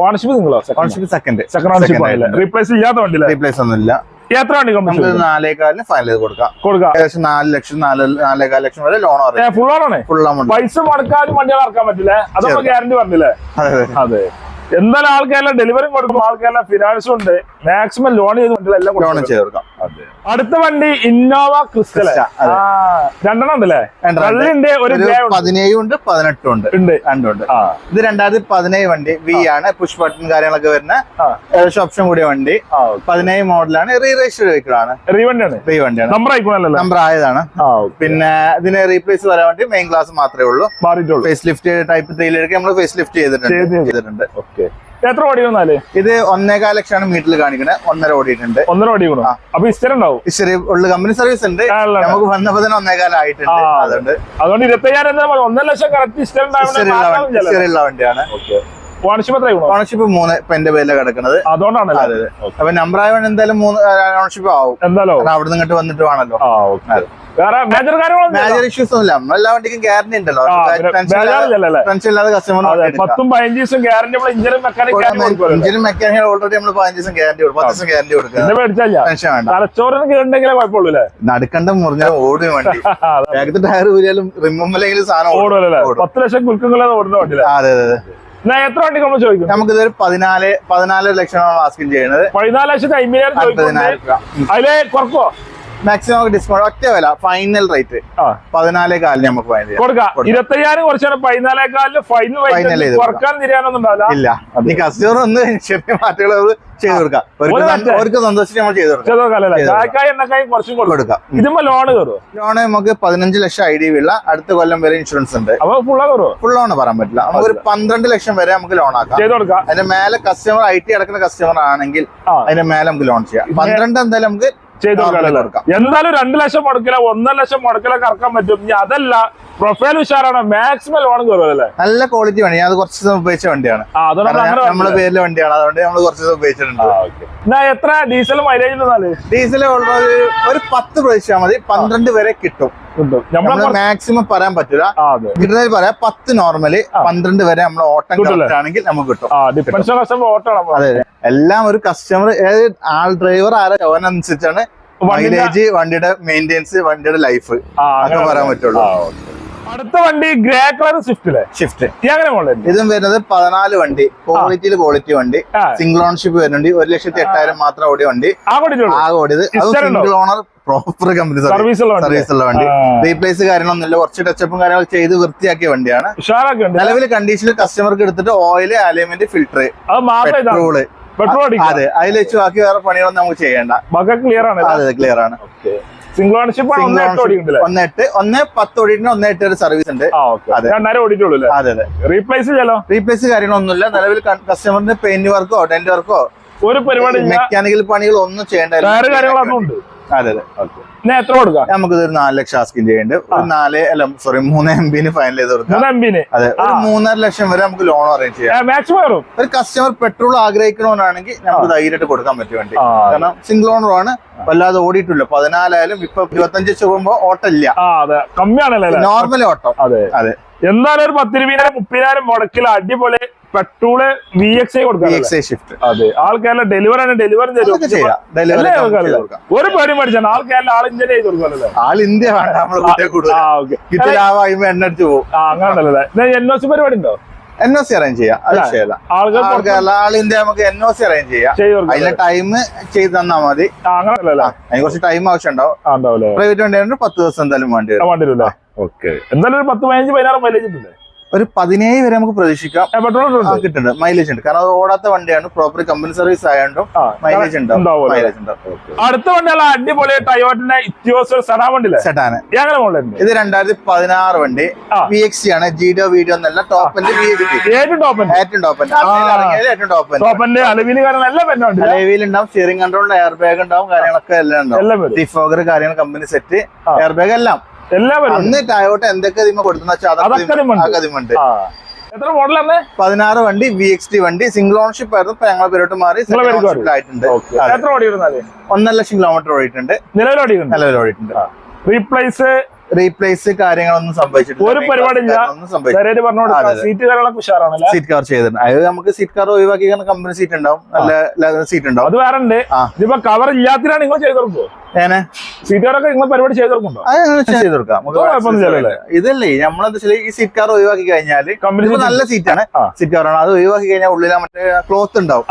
ഓണർഷിപ്പ് നിങ്ങളോ? സെക്കൻഡ് സെക്കൻഡ് റീപ്ലേസ് ചെയ്യാത്ത വണ്ടി റീപ്ലേസ് ഒന്നുമില്ല. എത്ര വണ്ടി നമുക്ക് നാലേകാലിന് ഫൈനൽ ചെയ്ത് കൊടുക്കാം. കൊടുക്കാം. ഏകദേശം നാല് ലക്ഷം നാല് നാലേകാൽ ലക്ഷം വരെ ലോൺ ഫുൾ ഓണാണ് ഫുൾ ലോൺ പൈസ മുടക്കാനും വണ്ടികൾ ഇറക്കാൻ പറ്റില്ല? അതൊക്കെ ഗ്യാരണ്ടി പറഞ്ഞില്ലേ? അതെ. അതെ. എന്തായാലും ആൾക്കാരെല്ലാം ഡെലിവറി കൊടുക്കും ആൾക്കാരെല്ലാം ഫിനാൻസും ഉണ്ട്. മാക്സിമം ലോൺ ചെയ്ത് കൊടുക്കും. അടുത്ത വണ്ടി ഇന്നോവ ക്രിസ്റ്റൽ രണ്ടെണ്ണം ഉണ്ടല്ലേ. ഒരു. പതിനേഴും ഉണ്ട് പതിനെട്ടും ഉണ്ട്. ഉണ്ട്. രണ്ടുണ്ട്. ഇത് രണ്ടായിരത്തി പതിനേഴ് വണ്ടി. വി ആണ്. പുഷ് ബട്ടൺ കാര്യങ്ങളൊക്കെ വരുന്ന. ഏകദേശം ഓപ്ഷൻ കൂടിയ വണ്ടി. പതിനേഴ് മോഡലാണ് റീ രജിസ്റ്റർ വെഹിക്കിൾ ആണ്. റീവണ്ടിയാണ് റീ വണ്ടിയാണ്. നമ്പർ ആയിക്കോണല്ലോ നമ്പർ ആയതാണ്. പിന്നെ ഇതിന് റീപ്ലേസ് വരാൻ വേണ്ടി മെയിൻ ക്ലാസ് മാത്രമേ ഉള്ളൂ. ഫേസ് ലിഫ്റ്റ് ടൈപ്പ് ത്രീയിലേക്ക് നമ്മൾ ഫേസ് ലിഫ്റ്റ് ചെയ്തിട്ടുണ്ട്. ചെയ്തിട്ടുണ്ട്. ഓക്കെ. എത്ര ഓടി വന്നാൽ? ഇത് ഒന്നേകാല ലക്ഷമാണ് മീറ്ററിൽ കാണിക്കുന്നത് ഒന്നര ഓടിയിട്ടുണ്ട്. ഒന്നര ഓടി. അപ്പൊ ഇസ്റ്റർ ഉണ്ടാവും? ഇസ്റ്റർ ഉള്ള കമ്പനി സർവീസ് ഉണ്ട്. നമുക്ക് വന്നപ്പോ തന്നെ ഒന്നേകാലം ആയിട്ടുണ്ട്. അതുകൊണ്ട് അതുകൊണ്ട് ഇരുപത്തയ്യായിരം ഒന്നര ലക്ഷം കറക്റ്റ് ഇസ്റ്റർ ഉള്ള വണ്ടിയാണ്. ഓണർഷിപ്പ് മൂന്ന് ഇപ്പൊ എന്റെ പേരിലാണ് കിടക്കുന്നത് അതുകൊണ്ടാണല്ലോ? അതെ അപ്പൊ നമ്പർ ആയതുകൊണ്ട് എന്തായാലും മൂന്ന് ഓണർഷിപ്പ് ആവും. എന്തായാലും അവിടെ നിന്ന് ഇങ്ങോട്ട് വന്നിട്ട് ആ ഓക്കെ. വേറെ മേജർ കാര്യങ്ങളൊന്നും മേജർ ഇഷ്യൂസ് ഒന്നുമില്ല. നമ്മളെല്ലാ വണ്ടിക്കും ഗ്യാരണ്ടി ഉണ്ടല്ലോ? ടെൻഷൻ ഇല്ലാതെ കസ്റ്റമർ അതെ പത്തും പതിനഞ്ച് ദിവസം ഗ്യാരണ്ടി നമ്മൾ ഇഞ്ചിനും മെക്കാനിക് ഗ്യാരണ്ടി കൊടുക്കുമല്ലോ. മെക്കാനിക്കൽ ഓൾറെഡി നമ്മൾ പതിനഞ്ച് ദിവസം ഗ്യാരണ്ടി കൊടുക്കും. പത്ത് ദിവസം ഗ്യാരണ്ടി കൊടുക്കുക. തലച്ചോറിന് കുഴപ്പമുള്ളൂ നടുക്കണ്ടം മുറിഞ്ഞാൽ ഓടും വണ്ടി. [laughs] ബാഗത്തെ ടയർ ഊരിയാലും റിമ്മെങ്കിലും സാധനം ഓടും. പത്ത് ലക്ഷം കുൽക്കുകളെ ഓടുന്ന വണ്ടിയില്ലേ അതെ അതെ എത്ര വണ്ടി നമ്മൾ ചോദിക്കും നമുക്ക് നമുക്കിതൊരു പതിനാല് പതിനാല് ലക്ഷമാണ് ആസ്കിങ് ചെയ്യുന്നത്. പതിനാല് ലക്ഷത്തി അമ്പതിനായിരം അതിലെ കുറക്കോ? മാക്സിമം ഡിസ്കൗണ്ട് ഒറ്റ വില ഫൈനൽ റേറ്റ് പതിനാലേ കാലിന് നമുക്ക് കൊടുക്കാം. ഇരുപത്തയ്യായിരം കുറച്ചാണ് ഫൈനൽ കുറയ്ക്കാൻ തിരിയാനൊന്നും ഉണ്ടാവില്ല ഇല്ല കസ്റ്റമർ ഒന്ന് ചെറിയ മാറ്റങ്ങൾ ചെയ്ത് കൊടുക്കാം. അവർക്ക് സന്തോഷിച്ച് നമ്മൾ ചെയ്ത് ഇതുമ്പോ ലോണ് കയറും ലോണ് നമുക്ക് പതിനഞ്ച് ലക്ഷം ഐ ഡി ഉള്ള അടുത്ത കൊല്ലം വരെ ഇൻഷുറൻസ് ഉണ്ട്. അപ്പൊ ഫുൾ ലോൺ പറയാൻ പറ്റില്ല. നമുക്ക് ഒരു പന്ത്രണ്ട് ലക്ഷം വരെ നമുക്ക് ലോൺ ആക്കാം. അതിന്റെ മേലെ കസ്റ്റമർ ഐ ടി അടക്കുന്ന കസ്റ്റമർ ആണെങ്കിൽ അതിന്റെ മേലെ നമുക്ക് ലോൺ ചെയ്യാം. പന്ത്രണ്ട് എന്തായാലും നമുക്ക് ചെയ്ത് കൊടുക്കാം. എന്തായാലും രണ്ട് ലക്ഷം മുടക്കില്ല ഒന്നര ലക്ഷം മുടക്കിലൊക്കെ ഇറക്കാൻ പറ്റും. ഇനി അതല്ല പ്രൊഫൈൽ ഉഷാറാണ് മാക്സിമം ലോൺ കയറുമല്ലേ നല്ല ക്വാളിറ്റി വേണം അത് കുറച്ച് ദിവസം ഉപയോഗിച്ച വണ്ടിയാണ്. നമ്മുടെ പേരിലെ വണ്ടിയാണ് അതുകൊണ്ട് നമ്മൾ കുറച്ച് ദിവസം ഉപയോഗിച്ചിട്ടുണ്ട്. എത്ര? ഡീസൽ മൈലേജ് ഡീസൽ ഒരു പത്ത് പ്രതീക്ഷിച്ചാൽ മതി പന്ത്രണ്ട് വരെ കിട്ടും. മാക്സിമം പറയാൻ പറ്റില്ല. കിട്ടുന്നതിൽ പറയാം പത്ത് നോർമലി പന്ത്രണ്ട് വരെ നമ്മൾ ഓട്ടം കിട്ടുകയാണെങ്കിൽ ആണെങ്കിൽ നമുക്ക് കിട്ടും. അതെ. എല്ലാം ഒരു കസ്റ്റമർ ഏത് ആൾ ഡ്രൈവർ ആരെ ചോദിച്ചനുസരിച്ചാണ് വണ്ടിന്റെ- മൈലേജ് വണ്ടിയുടെ മെയിന്റെനൻസ് വണ്ടിയുടെ ലൈഫ് അങ്ങനെ പറയാൻ പറ്റുള്ളൂ. അടുത്ത വണ്ടി ഗ്രേ കളർ സ്വിഫ്റ്റ് സ്വിഫ്റ്റ്. അങ്ങനെ ഇതും വരുന്നത് പതിനാല് വണ്ടി. ക്വാളിറ്റിയിൽ ക്വാളിറ്റി വണ്ടി. സിംഗിൾ ഓണർഷിപ്പ് വരുന്നുണ്ട്. ഒരു ലക്ഷത്തി എട്ടായിരം മാത്രം ഓടിയ വണ്ടി. ആകെ ഓടിയത് single owner proper company service ഉള്ള വണ്ടി. സർവീസ് ഉള്ള വണ്ടി. ആ. റീപ്ലേസ് കാര്യങ്ങളൊന്നുമില്ല കുറച്ച് ടച്ചപ്പും കാര്യങ്ങളൊക്കെ ചെയ്ത് വൃത്തിയാക്കിയ വണ്ടിയാണ്. നിലവിൽ കണ്ടീഷനിൽ കസ്റ്റമർക്ക് എടുത്തിട്ട് oil alignment filter petrol petrol അതെ. അതിൽ വെച്ച് ബാക്കി വേറെ പണികളൊന്നും നമുക്ക് ചെയ്യേണ്ട. ക്ലിയർ ആണ്. അതെ ക്ലിയർ ആണ്. സിംഗിൾ ഓണർഷിപ്പ് ഒന്ന് എട്ട് ഒന്ന് പത്ത് ഓടിയിട്ട് ഒന്ന് എട്ട് ഒരു സർവീസ് ഉണ്ട്. രണ്ടായിരം ഓടിയിട്ടുള്ളൂ അതെ അതെ. റീപ്ലേസ് ചെയ്യാലോ? റീപ്ലേസ് കാര്യങ്ങളൊന്നുമില്ല. നിലവിൽ കസ്റ്റമറിന്റെ പെയിന്റ് വർക്കോ ഡെന്റ് വർക്കോ ഒരു പരിപാടി മെക്കാനിക്കൽ പണികൾ ഒന്നും ചെയ്യേണ്ട അതെ എത്ര കൊടുക്കാം? നമുക്ക് ഒരു നാല് ലക്ഷം ആസ്കിൻ ചെയ്യേണ്ട. ഒരു നാല് അല്ല സോറി മൂന്ന് എം ബിന് ഫൈനൽ ചെയ്ത് കൊടുക്കാം. അതെ ഒരു മൂന്നര ലക്ഷം വരെ നമുക്ക് ലോൺ അറേഞ്ച് ചെയ്യാം. ഒരു കസ്റ്റമർ പെട്രോൾ ആഗ്രഹിക്കണമെന്നാണെങ്കിൽ നമുക്ക് ധൈര്യമായിട്ട് കൊടുക്കാൻ പറ്റും വണ്ടി. കാരണം സിംഗിൾ ഓണർ ആണ് വല്ലാതെ ഓടിയിട്ടില്ല. പതിനാലായാലും ഇപ്പൊ ഇരുപത്തഞ്ച് ചുമ്പോ ഓട്ടില്ല കമ്മിയാണല്ലേ? നോർമൽ ഓട്ടം അതെ. അതെ. എന്തായാലും ഒരു പത്തിരുപതിനായിരം മുപ്പതിനായിരം മുടക്കിൽ അടിപൊളി പെട്രോൾ വി എക്സ് ഐ കൊടുക്കാം ഷിഫ്റ്റ് അതെ. ആൾക്കാരെ ഡെലിവറി ആണ് ഡെലിവറി ഒരു പേടി മേടിച്ചാണ് ആൾക്കാരെ ആൾ ഇന്ത്യ ചെയ്ത് ആൾ ഇന്ത്യ വേണ്ട എണ്ണ അടിച്ചു പോകും എൻ ഒ സി പരിപാടി ഉണ്ടോ? എൻ ഒ സി അറേഞ്ച് ചെയ്യാം. നമുക്ക് എൻ ഒ സി അറേഞ്ച് ചെയ്യാം. അതിന്റെ ടൈം ചെയ്ത് തന്നാ മതി. അതിന് കുറച്ച് ടൈം ആവശ്യം ഉണ്ടാവും പ്രൈവറ്റ് വണ്ടി പത്ത് ദിവസം എന്തായാലും വേണ്ടി വരും. എന്തായാലും ഒരു പത്ത് പതിനഞ്ച് പതിനാറ് മൈലേജ് ഉണ്ടല്ലേ? ഒരു പതിനേഴ് വരെ നമുക്ക് പ്രതീക്ഷിക്കാം. പെട്രോൾ കിട്ടുന്നുണ്ട്. മൈലേജ് ഉണ്ട്. കാരണം അത് ഓടാത്ത വണ്ടിയാണ്. പ്രോപ്പർ കമ്പനി സർവീസ് ആയതുകൊണ്ടും മൈലേജ് ഉണ്ടാവും മൈലേജ് ഉണ്ടാവും അടുത്ത വണ്ടിയുള്ള അടിപൊളി ടയോട്ടിന്റെ ഇത്യോസ് സെറ്റാണ് എങ്ങനെ മോളുണ്ട് ഇത് രണ്ടായിരത്തി പതിനാറ് വണ്ടി. വി എക്സ് ആണ്. ജീഡോ വീഡിയോ എന്നല്ല. ടോപ്പിന്റെ വി എക്സ് ഏറ്റവും ടോപ്പൻ ഏറ്റവും ടോപ്പൻ ഏറ്റവും ടോപ്പൻ ടോപ്പന്റെ അലവിൽ കാരണം വണ്ടി. അലവിൽ ഉണ്ടാവും. സ്റ്റിയറിംഗ് കൺട്രോൾ എയർ ബാഗ് ഉണ്ടാവും. കാര്യങ്ങളൊക്കെ എല്ലാം ഉണ്ടാവും. ഡിഫോഗർ കാര്യങ്ങൾ കമ്പനി സെറ്റ്. എയർ ബാഗ് എല്ലാം. എല്ലാം വരും അന്ന് ടയോട്ട് എന്തൊക്കെ കൊടുക്കുന്ന വെച്ചാൽ എത്ര മോഡലാണ് പതിനാറ് വണ്ടി വി എക്സ് ടി വണ്ടി സിംഗിൾ ഓണർഷിപ്പ് ആയിരുന്നു. ഇപ്പൊ ഞങ്ങളെ പേരോട്ട് മാറി ആയിട്ടുണ്ട്. എത്ര ഓടി ഒന്നര ലക്ഷം കിലോമീറ്റർ ഓടിയിട്ടുണ്ട്. നിലവിൽ ഓടിയുണ്ട് നിലവിൽ ഓടിയിട്ടുണ്ട്. റീപ്ലേസ് റീപ്ലേസ് കാര്യങ്ങളൊന്നും സംഭവിച്ചിട്ടില്ല. ഒരു പരിപാടിയില്ല. സീറ്റ് കാര്യങ്ങളൊക്കെ സീറ്റ് കവർ ചെയ്തിട്ടുണ്ട്. അത് നമുക്ക് സീറ്റ് കവർ ഒഴിവാക്കി കമ്പനി സീറ്റ് ഉണ്ടാവും. നല്ല ലെതർ സീറ്റ് ഉണ്ടാവും. അത് വേറെ ഉണ്ട്. ഇതിപ്പോ കവർ ഇല്ലാത്തിനാണ് നിങ്ങൾ ചെയ്ത് കൊടുക്കുമോ ഏനെ സീറ്റുകാരൊക്കെ നിങ്ങൾ പരിപാടി ചെയ്ത് കൊടുക്കുന്നുണ്ടോ? അത് ഞങ്ങൾ ചെയ്ത് കൊടുക്കാം. നമുക്ക് അത് കുഴപ്പമൊന്നും ഇല്ലല്ലേ? ഇതല്ലേ നമ്മളെന്താ വെച്ചാൽ ഈ സീറ്റ് കാർ ഒഴിവാക്കി കഴിഞ്ഞാൽ കമ്പനി നല്ല സീറ്റാണ്. സീറ്റ് കാർ ആണ്. അത് ഒഴിവാക്കി കഴിഞ്ഞാൽ ഉള്ളിൽ മറ്റേ ക്ലോത്ത് ഉണ്ടാവും.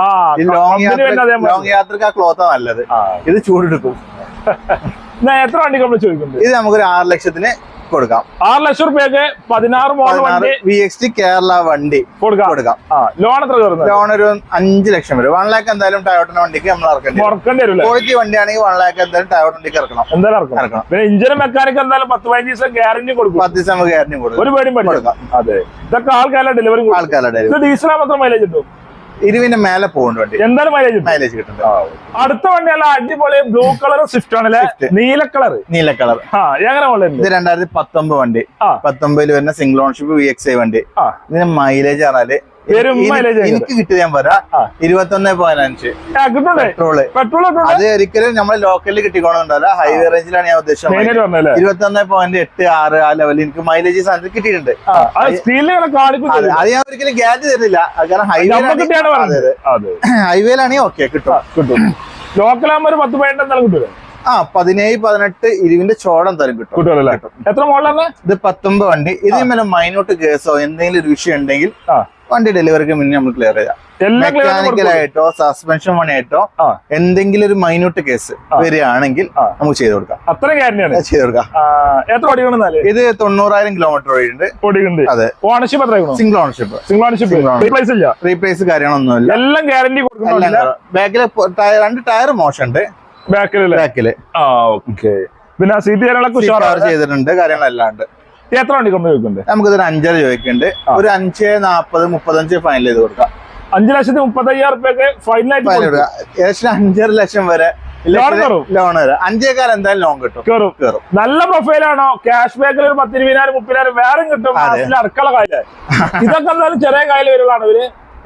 ലോങ് യാത്ര ലോങ് യാത്രയ്ക്ക് ആ ക്ലോത്താ നല്ലത്. ഇത് ചൂടെടുക്കും. [laughs] എത്ര വണ്ടി നമ്മൾ ചോദിക്കുന്നുണ്ട്? ഇത് നമുക്കൊരു ആറ് ലക്ഷത്തിന് കൊടുക്കാം. ആറ് ലക്ഷം റുപ്യക്ക് പതിനാറ് model V X T Kerala വണ്ടി കൊടുക്കാം. കൊടുക്കാം. ലോൺ എത്ര ലോൺ ഒരു അഞ്ച് ലക്ഷം വരും. വൺ ലാക്ക് എന്തായാലും ടയോട്ടിന്റെ വണ്ടിക്ക് നമ്മൾ ഇറക്കേണ്ടി ക്വാളിറ്റി വണ്ടിയാണെങ്കിൽ വൺ ലാക്ക് എന്തായാലും ടയോട്ട് വണ്ടിക്ക് ഇറക്കണം. എന്തായാലും ഇറക്കണം. പിന്നെ ഇഞ്ചിന് മെക്കാനിക് എന്തായാലും പത്ത് പതിനഞ്ച് ദിവസം ഗ്യാരണ്ടി കൊടുക്കും. പത്ത് ദിവസം നമുക്ക് ഗ്യാരണ്ടി കൊടുക്കും. ഒരു പേടിയും പഠിക്കാം കൊടുക്കാം. അതെ. ഇതൊക്കെ ആൾക്കാരുടെ ഡെലിവറി ആൾക്കാരുടെ ഡെലിവറി ഡീസലാ മാത്രം മൈലേജ് കിട്ടും ഇരുവിന്റെ മേലെ പോകുന്നുണ്ട് വണ്ടി. എന്തായാലും മൈലേജ് മൈലേജ് കിട്ടുന്നുണ്ട്. അടുത്ത വണ്ടി അല്ല അടിപൊളി ബ്ലൂ കളർ സ്വിഫ്റ്റ് ആണല്ലേ നീല കളർ നീല കളർ ഇത് രണ്ടായിരത്തി പത്തൊമ്പത് വണ്ടി. പത്തൊമ്പതിൽ വരുന്ന single ownership V X I വണ്ടി. ഇതിന് മൈലേജ് പറഞ്ഞാൽ എനിക്ക് കിട്ടിയത് ഞാൻ പറയാം. ഇരുപത്തൊന്ന് പതിനഞ്ച് പെട്രോൾ. അത് ഒരിക്കലും നമ്മൾ ലോക്കലിൽ കിട്ടിക്കോണമെന്നല്ല ഹൈവേ റേഞ്ചിലാണ് ഞാൻ ഉദ്ദേശിച്ചത്. ഇരുപത്തൊന്ന് പറഞ്ഞല്ലേ ഇരുപത്തി ഒന്ന് പോയിന്റ് എട്ട് ആറ് ആ ലെവലിൽ എനിക്ക് മൈലേജ് സാധനം കിട്ടിയിട്ടുണ്ട്. അത് ഞാൻ ഒരിക്കലും ഗ്യാരണ്ടി തരുന്നില്ല. കാരണം ഹൈവേ ഹൈവേയിലാണെങ്കിൽ ഓക്കെ കിട്ടും. കിട്ടും. ലോക്കലാകുമ്പോൾ ഒരു പത്ത് പതിനെട്ട് എന്തായാലും ആ പതിനേഴ് പതിനെട്ട് ഇരുവിന്റെ ചോടം തരം കിട്ടും. എത്ര മോഡലാണ് ഇത് പത്തൊമ്പത് വണ്ടി. ഇതേ മേലെ മൈന്യൂട്ട് കേസോ എന്തെങ്കിലും ഒരു വിഷയം ഉണ്ടെങ്കിൽ. വണ്ടി ഡെലിവറിക്ക് മുന്നേ നമ്മൾ ക്ലിയർ ചെയ്യാം. മെക്കാനിക്കലായിട്ടോ സസ്പെൻഷൻ പണിയായിട്ടോ എന്തെങ്കിലും ഒരു മൈന്യൂട്ട് കേസ് വരികയാണെങ്കിൽ നമുക്ക് ചെയ്ത് കൊടുക്കാം. അത്ര ചെയ്ത് കൊടുക്കാം. എത്ര ഇത് തൊണ്ണൂറായിരം കിലോമീറ്റർ ഓടിയിട്ടുണ്ട്. അതെ. ഓണർഷിപ്പ് എത്ര single ownership single ownership. Replace ഇല്ല. റീപ്ലേസ് കാര്യങ്ങളൊന്നുമില്ല. എല്ലാം ഗ്യാരണ്ടി കൊടുക്കുന്നില്ല ബാക്കിലെ രണ്ട് ടയർ മോശമുണ്ട്. ബാക്കിലല്ലേ ബാക്കിൽ. ആ ഓക്കെ പിന്നെ സീറ്റ് കാര്യങ്ങളൊക്കെ ചെയ്തിട്ടുണ്ട് കാര്യങ്ങളെല്ലാം ഉണ്ട്. എത്ര വണ്ടി കൊണ്ട് ചോദിക്കുന്നുണ്ട്? നമുക്കിതൊരു അഞ്ചര ചോദിക്കുന്നുണ്ട്. ഒരു അഞ്ച് നാപ്പത് മുപ്പത്തഞ്ച് ഫൈനൽ ചെയ്ത് കൊടുക്കാം. അഞ്ചു ലക്ഷത്തി മുപ്പത്തയ്യായിരം റുപ്യൊക്കെ ഫൈനലായിട്ട് ഫൈനൽ ആയിട്ട് കൊടുക്കാം. ഏകദേശം അഞ്ചര ലക്ഷം വരെ കയറും? ലോൺ വരാം. അഞ്ചേക്കാൽ എന്തായാലും ലോൺ കിട്ടും. കയറും. കയറും. നല്ല പ്രൊഫൈലാണോ ക്യാഷ് ബാക്കിൽ ഒരു പത്തിരുപതിനായിരം മുപ്പതിനായിരം വേറെ കിട്ടും. അടുക്കള കാര്യം [laughs] ഇതൊക്കെ എന്തായാലും ചെറിയ കാര്യം വരുവാണ് ഇവർ.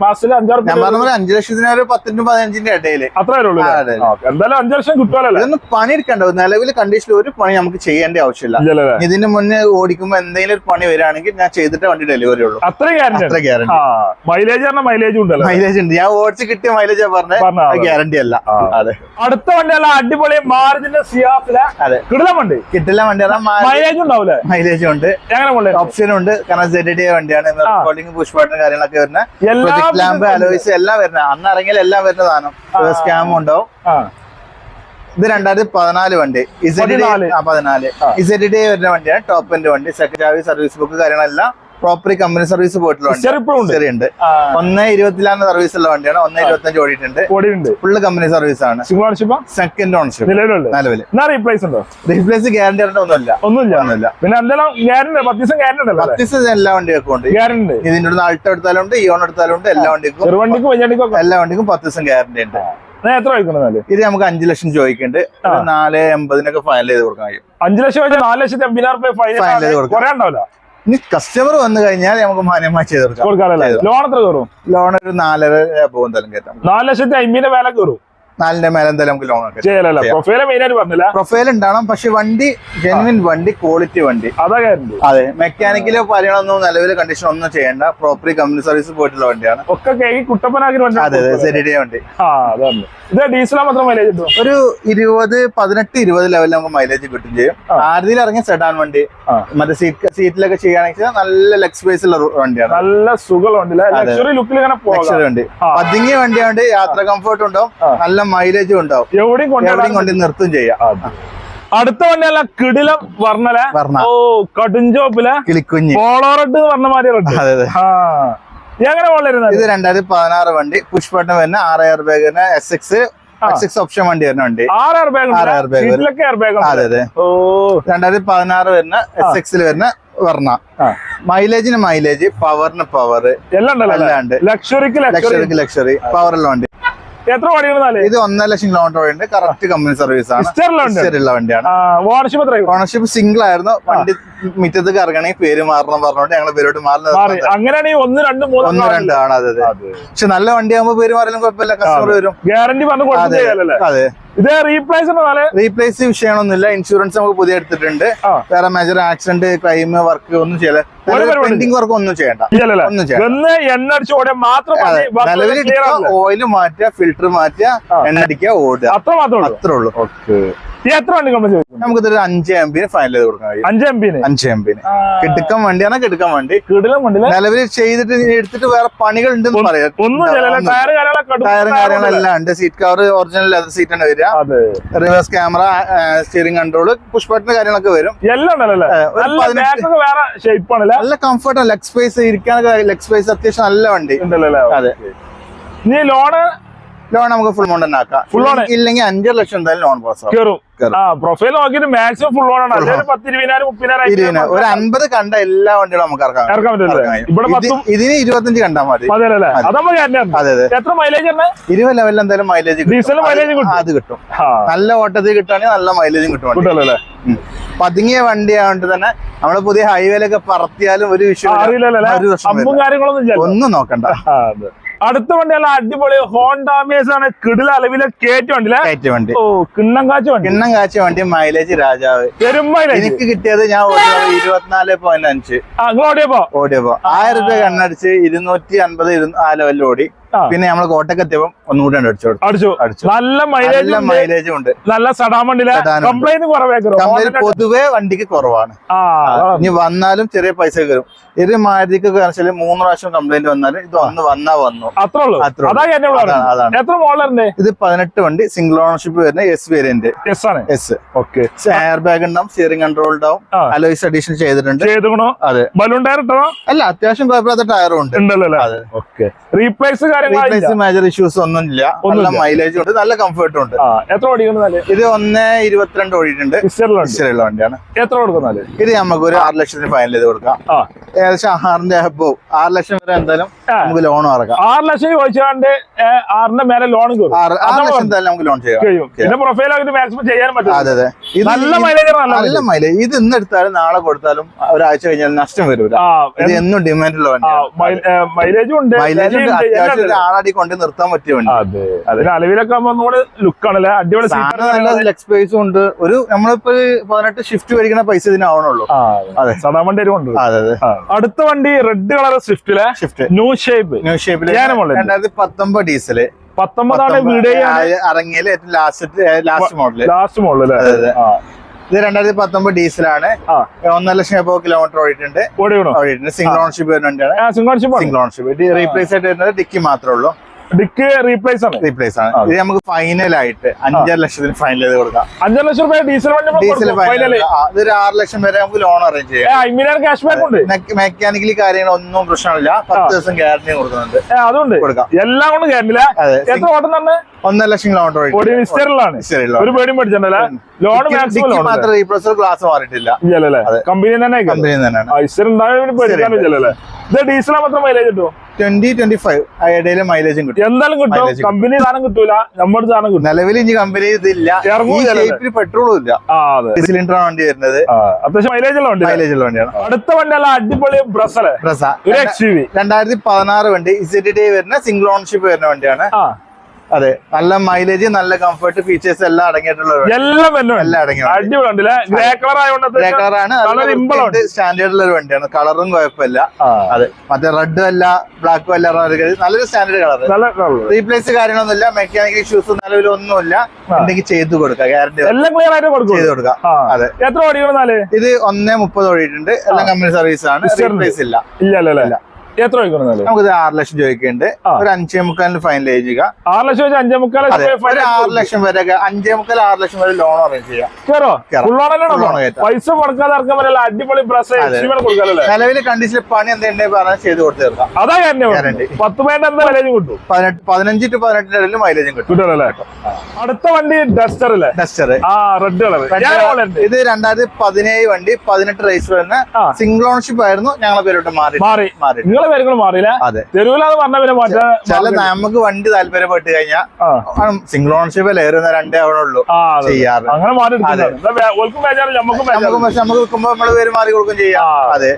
മാസത്തിൽ അഞ്ചാറ് ഞാൻ പറഞ്ഞ പോലെ അഞ്ചു ലക്ഷത്തിന് ഒരു പത്തിനും പതിനഞ്ചിന്റെ ഇടയിൽ അത്രേ. ഓക്കെ. എന്തായാലും അഞ്ചു ലക്ഷം കിട്ടുമല്ലോ ഇതൊന്നും പണിയെടുക്കണ്ട. നിലവിൽ കണ്ടീഷനിൽ ഒരു പണി നമുക്ക് ചെയ്യേണ്ട ആവശ്യമില്ല. ഇതിന് മുന്നേ ഓടിക്കുമ്പോ എന്തെങ്കിലും ഒരു പണി വരികയാണെങ്കിൽ ഞാൻ ചെയ്തിട്ട് വണ്ടി ഡെലിവറി ഉള്ളൂ. അത്ര ഗ്യാരണ്ടി അത്ര ഗ്യാരണ്ടി മൈലേജ് പറഞ്ഞ മൈലേജ് ഉണ്ടല്ലോ. മൈലേജ് ഉണ്ട്. ഞാൻ ഓടിച്ച് കിട്ടിയ മൈലേജ് പറഞ്ഞത് പറഞ്ഞ. ഗ്യാരണ്ടി അല്ല. അതെ. അടുത്ത വണ്ടി അല്ല അടിപൊളി മാർജിന്റെ സിയാസിലെ കിടിലം വണ്ടി. കിട്ടില്ല വണ്ടി മൈലേജ് ഉണ്ടാവില്ല മൈലേജ് ഉണ്ട്. ഓപ്ഷൻ ഉണ്ട്. കാരണം സെഡ് വണ്ടിയാണ്. പുഷ് ബട്ടൺ കാര്യങ്ങളൊക്കെ വരുന്ന എല്ലാ ലാമ്പ് അലോയ്സ് എല്ലാം വരുന്ന അന്ന് ഇറങ്ങിയാൽ എല്ലാം വരുന്ന സാധനം. സ്കാം ഉണ്ടാവും. ഇത് രണ്ടായിരത്തി പതിനാല് വണ്ടി ഇസെഡ് പതിനാല്. പതിനാല്. ഇസെഡ് ഡി വരുന്ന വണ്ടിയാണ്. ടോപ്പ് എൻഡ് വണ്ടി. സെക്രട്ടറി സർവീസ് ബുക്ക് കാര്യങ്ങളെല്ലാം പ്രോപ്പർ കമ്പനി സർവീസ് പോയിട്ടുള്ള ഒന്ന് ഇരുപത്തിലാണ് സർവീസ് ഉള്ള വണ്ടിയാണ്. ഒന്ന് ഇരുപത്തി അഞ്ച് ഓടിയിട്ടുണ്ട്. ഫുള്ള് കമ്പനി സർവീസ് ആണ്. സെക്കൻഡ് ഓണർഷിപ്പ് നിലവിൽ. റീപ്ലേസ് ഉണ്ടോ? റീപ്ലേസ് ഗ്യാരണ്ടി ഒന്നുമില്ല. ഒന്നുമില്ല. ഒന്നുമില്ല. പിന്നെ പത്ത് ദിവസം എല്ലാ വണ്ടികൾക്കും ഉണ്ട്. ഗ്യാരണ്ടി ഇതിന്റെ ഒരു ആൾട്ടോ എടുത്താലും ഉണ്ട് ഇയോൺ എടുത്താലും ഉണ്ട് എല്ലാ വണ്ടിക്കും എല്ലാ വണ്ടിക്കും പത്ത് ദിവസം ഗ്യാരണ്ടി ഉണ്ട്. ഇത് നമുക്ക് അഞ്ചു ലക്ഷം ചോദിക്കുന്നുണ്ട്. നാല് എൺപതിനൊക്കെ ഫൈനൽ ചെയ്ത് കൊടുക്കാൻ കഴിയും. അഞ്ചു ലക്ഷം നാല് ലക്ഷത്തി അമ്പതിനായിരം രൂപ ചെയ്ത് കൊടുക്കാം. ഇനി കസ്റ്റമർ വന്നു കഴിഞ്ഞാൽ നമുക്ക് മാന്യമായി ചെയ്ത് കൊടുക്കാം. ലോൺ എത്ര കയറും? ലോൺ ഒരു നാലര പോകും തലം കയറ്റാം നാല് ലക്ഷത്തി അമ്പതിന്റെ വില കയറും. നാലിന്റെ മേലെ എന്തായാലും നമുക്ക് ലോൺ ഒക്കെ പ്രൊഫൈൽ ഉണ്ടാവണം പക്ഷെ വണ്ടി ജെനുവിൻ വണ്ടി ക്വാളിറ്റി വണ്ടി. അതാ മെക്കാനിക്കലോ കാര്യങ്ങളൊന്നും നിലവിലെ കണ്ടീഷൻ ഒന്നും ചെയ്യേണ്ട. പ്രോപ്പർലി കമ്പനി സർവീസ് പോയിട്ടുള്ള വണ്ടിയാണ്. വണ്ടി. ഒരു ഇരുപത് പതിനെട്ട് ഇരുപത് ലെവലിൽ നമുക്ക് മൈലേജ് കിട്ടും ചെയ്യും. ആദ്യത്തിൽ ഇറങ്ങിയ സെഡാൻ വണ്ടി. മറ്റേ സീറ്റ് സീറ്റിലൊക്കെ ചെയ്യുകയാണെങ്കിൽ നല്ല ലെഗ് സ്പേസ് ഉള്ള വണ്ടിയാണ്. നല്ല സുഖമുണ്ട് വണ്ടി. പതുങ്ങിയ വണ്ടിയാണ്ട് യാത്ര കംഫർട്ട് ഉണ്ടാവും. ആ. നല്ല മൈലേജും ഉണ്ടാവും. എവിടെയും എവിടെയും കൊണ്ട് നിർത്തും ചെയ്യാം. അടുത്ത വണ്ടിയല്ല കിടിലം വർണല. വർണ. ഓ കടുംചോപ്പിലെ കിളിക്കുഞ്ഞ്. പോളോ റെഡ് പറഞ്ഞ മാതിരി റെഡ് അതെ. അതെ എങ്ങനെ വളരുന്നത് ഇത് രണ്ടായിരത്തി പതിനാറ് വണ്ടി. പുഷ്പട്ടം വരുന്ന ആറ് air bag S X X option വണ്ടി വരുന്ന വണ്ടി. ആറ് എയർ ബാഗ് ആറ് എയർ ബാഗ് അതെ അതെ. ഓ. രണ്ടായിരത്തി പതിനാറ് വരുന്ന എസ് എക്സിൽ വരുന്ന വർണ. മൈലേജിന് മൈലേജ് പവറിന് പവർ എല്ലാം ഉണ്ട്. ലക്ഷറിക്ക് ലക്ഷറി ലക്ഷറിക്ക് ലക്ഷറി പവറുള്ള വണ്ടി. എത്ര വണ്ടികളാൽ ഇത് ഒന്നര ലക്ഷം കിലോമീറ്റർ ഓടിയുണ്ട് കറക്റ്റ് കമ്പനി സർവീസ് ആണ്. വണ്ടിയാണ്. ഓണർഷിപ്പ് ഓണർഷിപ്പ് സിംഗിൾ ആയിരുന്നു. വണ്ടി മിറ്റത്തേക്ക് ഇറങ്ങണമെങ്കിൽ പേര് മാറണം പറഞ്ഞോണ്ട് ഞങ്ങൾ പേരോട്ട് മാറി. മാറി അങ്ങനെയാണെങ്കിൽ ഒന്ന് രണ്ട് മൂന്ന് ഒന്ന് രണ്ട് ആണ്. അതെ പക്ഷെ നല്ല വണ്ടിയാകുമ്പോ പേര് മാറിയാലും കുഴപ്പമില്ല. കസ്റ്റമർ വരും. ഗ്യാരണ്ടി പറഞ്ഞു അതെ. ഇത് റീപ്ലേസ് റീപ്ലേസ് വിഷയമൊന്നുമില്ല ഇൻഷുറൻസ് നമുക്ക് പുതിയ എടുത്തിട്ടുണ്ട്. വേറെ മേജർ ആക്സിഡന്റ് ക്രൈം വർക്ക് ഒന്നും ചെയ്യില്ല. പരിപാടി. പെൻഡിങ് വർക്ക് ഒന്നും ചെയ്യണ്ട. ഒന്നും ചെയ്യണ്ട. നിലവിൽ ഓയിൽ മാറ്റുക ഫിൽറ്റർ മാറ്റുക. എണ്ണ അടിക്കുക ഓടുക. അത്ര മാത്രമേ അത്രേ ഉള്ളൂ. ഈ എത്ര വണ്ടി ചോദിക്കും നമുക്കിതൊരു അഞ്ച് എം പിന് ഫൈനൽ ചെയ്ത് കൊടുക്കാൻ കഴിയും. അഞ്ച് എം പിന് അഞ്ച് എം പിന് കിടുക്കം വണ്ടിയാണ് കിടുക്കം വണ്ടി. കിടിലം വണ്ടി നിലവിൽ ചെയ്തിട്ട് എടുത്തിട്ട് വേറെ പണികൾ ഉണ്ടെന്ന് പറയാം. ടയറും കാര്യങ്ങളെല്ലാം ഉണ്ട്. Seat cover original leather seat ആണ് വരിക. Reverse camera steering control push button കാര്യങ്ങളൊക്കെ വരും. എല്ലാം നല്ല കംഫർട്ട് ലെഗ് സ്പേസ് ഇരിക്കാനൊക്കെ ലെഗ് സ്പേസ് അത്യാവശ്യം നല്ല വണ്ടി. അതെ. നീ ലോണ് ലോൺ നമുക്ക് ഫുൾ എമൗണ്ട് തന്നെ ആക്കാം. ഫുൾ ഓൺ ഇല്ലെങ്കിൽ അഞ്ചു ലക്ഷം എന്തായാലും ലോൺ പാസ് ആവും. പ്രൊഫൈൽ നോക്കിയിട്ട് മാക്സിമം ഫുൾ ലോൺ ആണ്. പത്ത് ഇരുപതിനായിരം. മുപ്പതിനായിരം ഒരു അൻപത് കണ്ട എല്ലാ വണ്ടികളും നമുക്ക് ഇറക്കാം. ഇറക്കാൻ പറ്റില്ലേ ഇതിന് ഇരുപത്തഞ്ച് കണ്ടാൽ മതി. എത്ര മൈലേജ് ഇരുപത് ലെവലിൽ എന്തായാലും മൈലേജ് ഡീസൽ മൈലേജ്. അത് കിട്ടും. നല്ല ഓട്ടത്തിൽ കിട്ടുകയാണെങ്കിൽ നല്ല മൈലേജും കിട്ടും ഉം. പതുങ്ങിയ വണ്ടി ആയതുകൊണ്ട് തന്നെ നമ്മൾ പുതിയ ഹൈവേയിലൊക്കെ പറത്തിയാലും ഒരു വിഷയം ഒന്നും നോക്കണ്ട. അടുത്ത വണ്ടി നല്ല അടിപൊളി ഹോണ്ടാമേസ് ആണ്. കിടില അളവിലെ കേറ്റ വണ്ടിയിലെ കേറ്റ വണ്ടി. ഓ കിണ്ണം കാച്ച വണ്ടി. കിണ്ണം കാച്ച വണ്ടി മൈലേജ് രാജാവ്. എനിക്ക് കിട്ടിയത് ഞാൻ ഓടിയത് ഇരുപത്തിനാല് പോയിന്റ് അഞ്ച്. ഓടിയപ്പോ? ഓടിയപ്പോ. ആയിരം രൂപ കണ്ണടിച്ച് ഇരുന്നൂറ്റി അൻപത് ആ ലെവലിൽ ഓടി. പിന്നെ നമ്മൾ കോട്ടയ്ക്ക് എത്തിയപ്പോ ഒന്നുകൂടെ അടിച്ചു അടിച്ചു. അടിച്ചു. നല്ല മൈലേജ് നല്ല മൈലേജ് ഉണ്ട്. നല്ല സടാമണ്ടിലെ. കംപ്ലൈന്റ് കുറവേക്കോ പൊതുവെ വണ്ടിക്ക് കുറവാണ്. ഇനി വന്നാലും ചെറിയ പൈസ കയറും ഇത് മാരുതിക്ക് വെച്ചാൽ മൂന്ന് പ്രാവശ്യം കംപ്ലൈന്റ് വന്നാലും ഇത് വന്ന് വന്നാ വന്നു. അത്ര അതാണ്, ഇത് പതിനെട്ട് വണ്ടി സിംഗിൾ ഓണർഷിപ്പ് വരുന്ന എസ് വേരിയന്റ് എസ് ആണ്. എസ് ഓക്കെ എയർ ബാഗ് ഉണ്ടാവും സ്റ്റിയറിംഗ് കൺട്രോൾ ഉണ്ടാവും. അലോയ്സ് അഡീഷൻ ചെയ്തിട്ടുണ്ട്. അതെ. ബലൂൺ ടയർ ഇട്ടോ അല്ല അത്യാവശ്യം കുഴപ്പമില്ലാത്ത ടയറും ഉണ്ട്. റീപ്ലേസ് കാര്യങ്ങളില്ല റീപ്ലേസ് മേജർ ഇഷ്യൂസ് ഒന്നും ഇല്ല നല്ല മൈലേജ് ഉണ്ട്. നല്ല കംഫർട്ടും ഉണ്ട്. എത്ര ഇത് ഒന്ന് ഇരുപത്തിരണ്ട് ഓടിയിട്ടുണ്ട്. വണ്ടിയാണ്. എത്ര കൊടുക്കുന്നത് ഇത് നമുക്ക് ഒരു ആറ് ലക്ഷത്തിന് ഫൈനൽ ചെയ്ത് കൊടുക്കാം. ഏകദേശം ആറിന്റെ അപ്പോ ആറ് ലക്ഷം വരെ എന്തായാലും നമുക്ക് ലോൺ ഇറക്കാം. ആറ് ലക്ഷം ചോദിച്ചാണ്ട് ആറിന്റെ മേലെ ലോൺ ആറ് ലക്ഷം എന്തായാലും നമുക്ക് ലോൺ ചെയ്യാം. പ്രൊഫൈൽ മാക്സിമം ചെയ്യാൻ പറ്റും. അതെ അതെ. നല്ല മൈലേജ് നല്ല മൈലേജ് ഇത് ഇന്ന് എടുത്താലും നാളെ കൊടുത്താലും ഒരാഴ്ച കഴിഞ്ഞാൽ നഷ്ടം വരില്ല ഇത് എന്നും ഡിമാൻഡുള്ള വണ്ടി മൈലേജും ഉണ്ട്. മൈലേജ് ഉണ്ട്. അത്യാവശ്യം ആളടി കൊണ്ട് നിർത്താൻ പറ്റിയ വണ്ടി. അതെ. അലവിലൊക്കെ അടിപൊളി നല്ല ലെഗ് സ്പേസും ഉണ്ട്. ഒരു നമ്മളിപ്പോ പതിനെട്ട് ഷിഫ്റ്റ് മേടിക്കുന്ന പൈസ ഇതിനാവണുള്ളൂ അതെ. സദാ വണ്ടി അതെ അതെ. അടുത്ത വണ്ടി റെഡ് കളർ സ്വിഫ്റ്റിലെ ഷിഫ്റ്റ് ന്യൂ ഷേപ്പ് ന്യൂ ഷേപ്പിൽ ഉള്ളത്. രണ്ടായിരത്തി പത്തൊമ്പത് ഡീസൽ പത്തൊമ്പതാണ് ഇറങ്ങിയത് ഏറ്റവും last last model last model അതെ, ഇത് രണ്ടായിരത്തി പത്തൊമ്പത് ഡീസലാണ്. ഒന്നര ലക്ഷം എപ്പോ കിലോമീറ്റർ ഓടിയിട്ടുണ്ട്. ഓടിയിട്ടുണ്ട്. സിംഗിൾ ഓൺഷിപ്പ് വരുന്നുണ്ട് സിംഗിൾ ആ സിംഗിൾ ഓൺഷിപ്പ് റീപ്ലേസ് ആയിട്ട് വരുന്നത് ഡിക്കി മാത്രമേ ഉള്ളൂ. ഡിക്ക് റീപ്ലേസ് ആണ്. റീപ്ലേസ് ആണ്. ഇത് നമുക്ക് ഫൈനൽ ആയിട്ട് അഞ്ചര ലക്ഷത്തിന് ഫൈനൽ ചെയ്ത് കൊടുക്കാം. അഞ്ചര ലക്ഷം രൂപ ഡീസൽ വണ്ടി ഡീസൽ ഫൈനൽ ഇതൊരു ആറ് ലക്ഷം വരെ നമുക്ക് ലോൺ അറേഞ്ച് ചെയ്യാം. ക്യാഷ് ബാക്ക് ഉണ്ട്. മെക്കാനിക്കലി കാര്യങ്ങളൊന്നും പ്രശ്നമില്ല. പത്ത് ദിവസം ഗ്യാരണ്ടി കൊടുക്കുന്നുണ്ട്. ഏ, അതുണ്ട്. കൊടുക്കാം. എല്ലാം കൊണ്ട് കയറില്ല എത്ര ഓട്ടം തന്നെ? ഒന്നര ലക്ഷം കിലോമീറ്റർ ഒരു പേടിയും പഠിച്ചിട്ടുണ്ടല്ലേ ലോൺ മാക്സിമം മാത്രം റീപ്ലേസർ ഗ്ലാസ് മാറിയിട്ടില്ല. കമ്പനി തന്നെ കമ്പനി തന്നെയാണ് ഇത് ഡീസൽ മാത്രം മൈലേജ് കിട്ടും ട്വന്റി ട്വന്റി ഫൈവ് ഇടയിൽ മൈലേജും കിട്ടും. എന്തായാലും കിട്ടും. കമ്പനി സാധനം കിട്ടൂല. നമ്മുടെ സാധനം കിട്ടും. നിലവിൽ ഇനി കമ്പനി ഇതില്ല. പെട്രോളും ഇല്ല സിലിണ്ടർ വണ്ടി വരുന്നത്. അത്യാവശ്യം മൈലേജ് ഉള്ള വണ്ടി മൈലേജ് ഉള്ള വണ്ടിയാണ്. അടുത്ത വണ്ടി അല്ല അടിപൊളി ബ്രസൽ എക്സ് രണ്ടായിരത്തി പതിനാറ് വണ്ടി. ഇസിറ്റി ഡി വരുന്ന സിംഗിൾ ഓൺഷിപ്പ് വരുന്ന വണ്ടിയാണ്. അതെ. നല്ല മൈലേജ് നല്ല കംഫർട്ട് ഫീച്ചേഴ്സ് എല്ലാം അടങ്ങിയിട്ടുള്ള. എല്ലാം എല്ലാം അടങ്ങിയിട്ടുണ്ട് സ്റ്റാൻഡേർഡിലുള്ള ഒരു വണ്ടിയാണ്. കളറും കുഴപ്പമില്ല. അതെ. മറ്റേ റെഡും അല്ല ബ്ലാക്കും അല്ല നല്ലൊരു സ്റ്റാൻഡേർഡ് കളർ റീപ്ലേസ് കാര്യങ്ങളൊന്നുമില്ല. മെക്കാനിക്കൽ ഇഷ്യൂസ് നിലവിലൊന്നുമില്ല ഉണ്ടെങ്കിൽ ചെയ്തു കൊടുക്കാം. ഗ്യാരണ്ടി എല്ലാം ക്ലിയർ ആയിട്ട് കൊടുക്കും. ചെയ്ത് കൊടുക്കാം. അതെ. എത്ര ഓടിക്കണമെന്നാൽ ഇത് ഒന്നേ മുപ്പത് ഓടിയിട്ടുണ്ട്. എല്ലാം കമ്പനി സർവീസ് ആണ്. റീപ്ലേസ് ഇല്ല. ഇല്ല അല്ലേ എത്ര നമുക്ക് ആറ് ലക്ഷം രൂപയ്ക്കുണ്ട്. ഒരു അഞ്ചേ മുക്കാലിന് ഫൈനൽ ചെയ്യുക ആറ് ലക്ഷം വെച്ച് അഞ്ചേ മുക്കാൽ ആറ് ലക്ഷം വരെ അഞ്ചേ മുക്കാൽ ആറ് ലക്ഷം വരെ ലോൺ അറേഞ്ച് ചെയ്യാം. പൈസ കൊടുക്കാതെ ഇറക്കാൻ പറ്റില്ല. അടിപൊളി നിലവിലെ. കൊടുക്കാല്ലേ? നിലവിൽ കണ്ടീഷനിൽ പണി എന്തെങ്കിലും പറഞ്ഞാൽ ചെയ്ത് കൊടുത്തു തീർക്കാം. അതാ. പത്ത് പേരുടെ എന്താ കിട്ടും? പതിനഞ്ച് ടു പതിനെട്ടിന്റെ ഇടയിൽ മൈലേജും കിട്ടും. അടുത്ത വണ്ടി ഡസ്റ്റർ അല്ലേ? ഡസ്റ്റർ ആ റെഡ് കളർ ഇത് രണ്ടായിരത്തി പതിനേഴ് വണ്ടി പതിനെട്ട് റേസ് വരുന്ന സിംഗിൾ ഓണർഷിപ്പ് ആയിരുന്നു. ഞങ്ങളെ പേരോട്ട് മാറി. മാറി. മാറി. നിങ്ങളെ കാര്യങ്ങൾ മാറിയില്ല? അതെ. തെരുവിലാന്ന് പറഞ്ഞ പിന്നെ മാറ്റാ ചില നമുക്ക് വണ്ടി താല്പര്യപ്പെട്ട് കഴിഞ്ഞാൽ സിംഗിൾ ഓൺഷിപ്പ് അല്ലേ? രണ്ടേ ആവണുള്ളൂ ചെയ്യാറ്. അങ്ങനെ മാറി നമുക്കും നമുക്ക് വെക്കുമ്പോ നമ്മൾ പേര് മാറി കൊടുക്കും ചെയ്യാം. അതെ.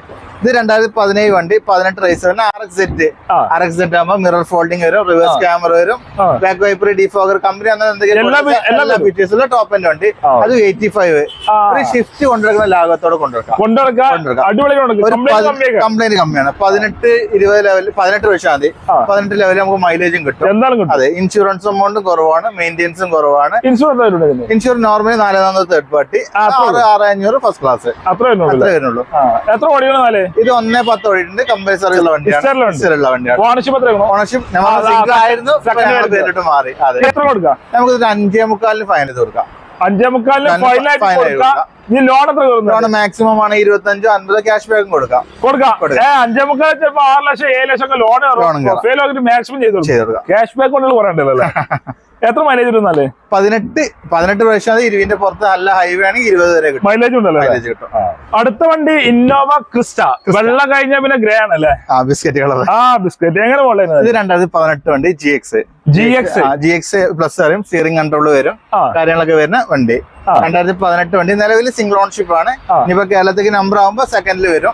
ഇത് രണ്ടായിരത്തി പതിനേഴ് വണ്ടി പതിനെട്ട് റേസ് വരുന്ന R X set. R X set ആകുമ്പോൾ മിറർ ഫോൾഡിംഗ് വരും റിവേഴ്സ് ക്യാമറ വരും ബാക്ക് വൈപ്പർ ഡിഫോഗർ കമ്പനി അങ്ങനെ എന്തെങ്കിലും ഫീച്ചേഴ്സുള്ള ടോപ്പ് എൻഡ് വണ്ടി. അത് എയ്റ്റി ഫൈവ്. ഒരു ഷിഫ്റ്റ് കൊണ്ടുവരുന്ന ലാഭത്തോടെ കൊണ്ടുവരാം. കംപ്ലൈന്റ് കമ്മിയാണ് പതിനെട്ട് ഇരുപത് ലെവൽ പതിനെട്ട് വെച്ചാൽ മതി. പതിനെട്ട് ലെവലിൽ നമുക്ക് മൈലേജും കിട്ടും. അതെ ഇൻഷുറൻസ് എമൗണ്ട് കുറവാണ് മെയിന്റെനൻസും കുറവാണ്. ഇൻഷുറൻസ് ഇൻഷുറൻസ് നോർമലി നാല് തേർഡ് പാർട്ടി ആറ് ആറ് അഞ്ഞൂറ് ഫസ്റ്റ് ക്ലാസ് അത്ര വരുന്നുള്ളൂ എത്ര ഓടിയാണ് ഓടിക്കണമെന്നാലേ ഇത് ഒന്നേ പത്ത് ഓടിയിട്ടുണ്ട് കമ്പൽസറി ഉള്ള വണ്ടിയാണ്. ഓണർഷിപ്പ് ആയിരുന്നു? പേരിട്ട് മാറി. അതെ. എത്ര കൊടുക്കാം നമുക്ക് അഞ്ചേ മുക്കാലിന് ഫൈൻ ചെയ്ത് കൊടുക്കാം. അഞ്ചേ മുക്കാലിന് കൊടുക്കാം. ഈ ലോൺ എത്ര ലോൺ മാക്സിമം ആണ് ഇരുപത്തി അഞ്ചോ അൻപതോ ക്യാഷ് ബാക്കും കൊടുക്കാം. കൊടുക്കാം. അഞ്ചേ മുക്കാൽ ചിലപ്പോ ആറ് ലക്ഷം ഏഴ് ലക്ഷം ഒക്കെ ലോൺ മാക്സിമം ചെയ്ത് കൊടുക്കും. ക്യാഷ് ബാക്ക് കൊണ്ടുള്ള കുറേ അല്ലേ? [laughs] എത്ര മൈലേജ് കിട്ടുന്നല്ലേ? പതിനെട്ട് പതിനെട്ട് പ്രാവശ്യം ഇരുവിന്റെ പുറത്ത് നല്ല ഹൈവേ ആണെങ്കിൽ ഇരുപത് വരെ കിട്ടും. മൈലേജ് ഉണ്ടല്ലോ മൈലേജ് കിട്ടും. അടുത്ത വണ്ടി ഇന്നോവ ക്രിസ്റ്റ വെള്ള കഴിഞ്ഞ പിന്നെ ഗ്രേ ആണല്ലേ? ആ ബിസ്ക്കറ്റ് കളർ ആ ബിസ്ക്കറ്റ് എങ്ങനെ ഇത് പോളെ രണ്ടായിരത്തി പതിനെട്ട് വണ്ടി G X G X G X plus വരും സ്റ്റിയറിംഗ് കൺട്രോൾ വരും. കാര്യങ്ങളൊക്കെ വരുന്ന വണ്ടി. രണ്ടായിരത്തി പതിനെട്ട് വണ്ടി. നിലവിൽ സിംഗിൾ ഓൺഷിപ്പ് ആണ്. ഇനിയിപ്പോ കേരളത്തിലേക്ക് നമ്പർ ആകുമ്പോ സെക്കൻഡിൽ വരും.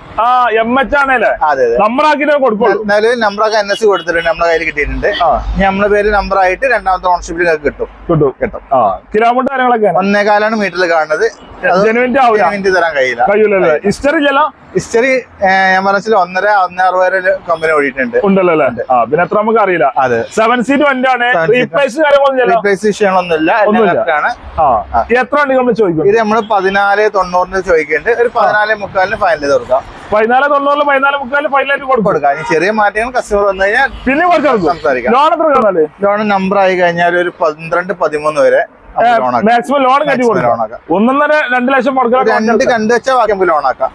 നിലവിൽ നമ്പറൊക്കെ എൻ എസ് കൊടുത്തിട്ടുണ്ട്. നമ്മുടെ കയ്യിൽ കിട്ടിയിട്ടുണ്ട്. നമ്മുടെ പേര് നമ്പർ ആയിട്ട് രണ്ടാമത്തെ ഓൺഷിപ്പിൽ കിട്ടും. കിട്ടും. കിട്ടും. കിലോമീറ്റർ ഒന്നേകാലാണ് മീറ്ററിൽ കാണുന്നത്. തരാൻ കഴിയില്ല. ഹിസ്റ്ററി ഞാൻ പറഞ്ഞ ഒന്നര ഒന്നര അറുപത് വരെ കമ്പനി ഓടിയിട്ടുണ്ട്. ഉണ്ടല്ലോ അല്ലേ? ആ പിന്നെ എത്ര നമുക്ക് അറിയില്ല. അതെ. സെവൻ സീറ്റ് വണ്ടിയാണ്. റീപ്ലേസ് റീപ്ലേസ് വിഷയങ്ങളൊന്നുമില്ല. എത്ര വണ്ടി നമ്മൾ ചോദിക്കും ഇത് നമ്മൾ പതിനാല് തൊണ്ണൂറിന് ചോദിക്കുന്നുണ്ട്. ഒരു പതിനാല് മുക്കാലിന് ഫൈനൽ ചെയ്ത് കൊടുക്കാം. പതിനാല് തൊണ്ണൂറിൽ പതിനാല് മുക്കാൽ ഫൈനലായിട്ട് കൊടുക്കും. ചെറിയ മാറ്റങ്ങൾ കസ്റ്റമർ വന്നു കഴിഞ്ഞാൽ പിന്നെ കുറച്ച് സംസാരിക്കാം. ലോൺ എത്ര ലോൺ നമ്പർ ആയി കഴിഞ്ഞാൽ ഒരു പന്ത്രണ്ട് പതിമൂന്ന് വരെ. മാക്സിമം ലോൺ കയറ്റി കൊടുക്കും. ലോൺ ഒന്നൊന്നര രണ്ട് ലക്ഷം രണ്ട് കൊടുക്കാൻ കണ്ടു വെച്ചാൽ ബാക്കി ലോൺ ആക്കാം.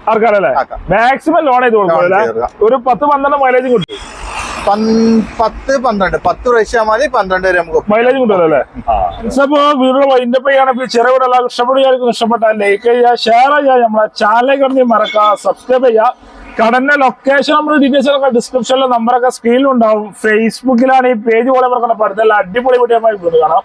മാക്സിമം ലോൺ ചെയ്ത് കൊടുക്കും. ഒരു പത്ത് പന്ത്രണ്ട് മൈലേജും കിട്ടും. പത്ത് പന്ത്രണ്ട്. പത്ത് പ്രാവശ്യം മതി പന്ത്രണ്ട് വരെ നമുക്ക് മൈലേജ് കിട്ടുമല്ലോ അപ്പൊ വീഡിയോ എല്ലാവർക്കും ഇഷ്ടപ്പെടുകയായിരിക്കും ഇഷ്ടപ്പെട്ടാൽ ലൈക്ക് ചെയ്യുക ഷെയർ ചെയ്യുക. നമ്മളെ ചാനൽ കടന്ന് മറക്കുക. സബ്സ്ക്രൈബ് ചെയ്യുക. കടന്റെ ലൊക്കേഷൻ നമ്മൾ ഡീറ്റെയിൽസ് ഒക്കെ ഡിസ്ക്രിപ്ഷനിലെ നമ്പറൊക്കെ സ്ക്രീനിലുണ്ടാവും ഫേസ്ബുക്കിലാണ് ഈ പേജ് പോലെ പറഞ്ഞ പഠിത്തം അടിപൊളി വീഡിയോ കാണാം.